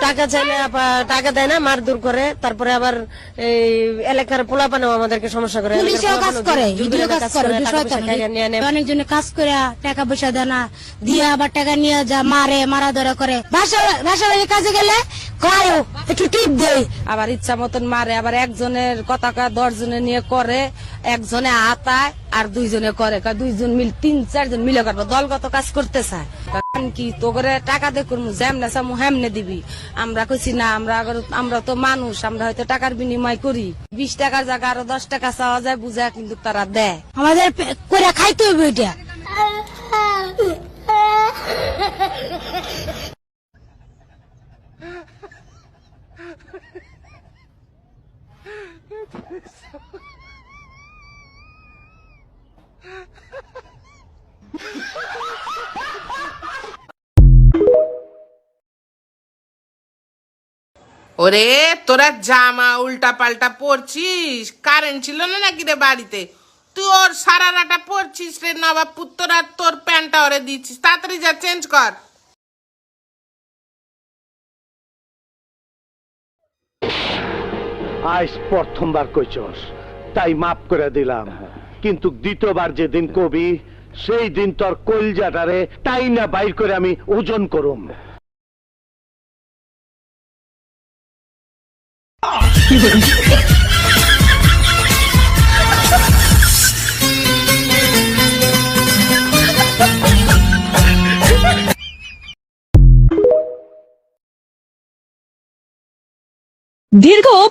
টাকা চাইলে আপা- টাকা দেয় না মারধর করে তারপরে আবার এই এলাকার পোলাপানেও আমাদেরকে সমস্যা করে পুলিশেও কাজ করে ইডিও কাজ করে। অনেকজনে কাজ করে টাকা পয়সা দেয় না দিয়ে আবার টাকা নিয়ে যা মারে মারা ধরা করে। বাসা কাজে গেলে কয় একটু টিপ দেয় আবার ইচ্ছা মতন মারে আবার একজনের কথা কয় দশ জনে নিয়ে করে একজনে হাতায় আর দুইজনে করে কয় দুইজন মিল তিন চারজন মিলে করব দলগত কাজ করতে চায়। কারণ কি তো করে টাকা দিয়ে করব যেমনে চামু হেমনে দিবি। আমরা কইছি না আমরা আমরা তো মানুষ আমরা হয়তো টাকার বিনিময় করি। বিশ টাকার জায়গা আরও দশ টাকা চাওয়া যায় বুঝা কিন্তু তারা দেয়। আমাদের করে খাইতে হবে এটা। ওরে, তোরা জামা উল্টা পাল্টা পরছিস? কারেন্ট ছিল না নাকি রে বাড়িতে? তুই ওর সারারাটা পরছিস রে নবাব পুত্তর আর তোর প্যান্টটা ওরে দিচ্ছিস। তাড়াতাড়ি যা চেঞ্জ কর। আজ প্রথমবার কইছস, তাই মাফ করে দিলাম। কিন্তু দ্বিতীয়বার যেদিন কবি, সেই দিন তোর কলজাটারে তাই না বাইর করে আমি ওজন করুম। দীর্ঘ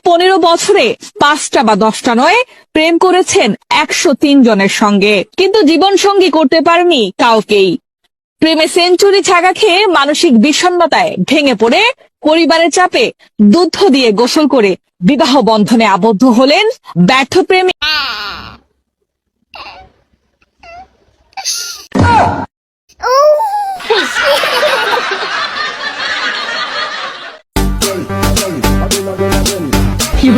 পনেরো বছরে পাঁচটা বা দশটা নয়, প্রেম করেছেন একশো তিন জনের সঙ্গে। কিন্তু জীবন সঙ্গী করতে পারেনি কাউকেই। প্রেমে সেঞ্চুরি ছাগা খেয়ে মানসিক বিষণ্নতায় ভেঙে পড়ে পরিবারের চাপে দুধ দিয়ে গোসল করে বিবাহ বন্ধনে আবদ্ধ হলেন ব্যর্থ প্রেমী। কি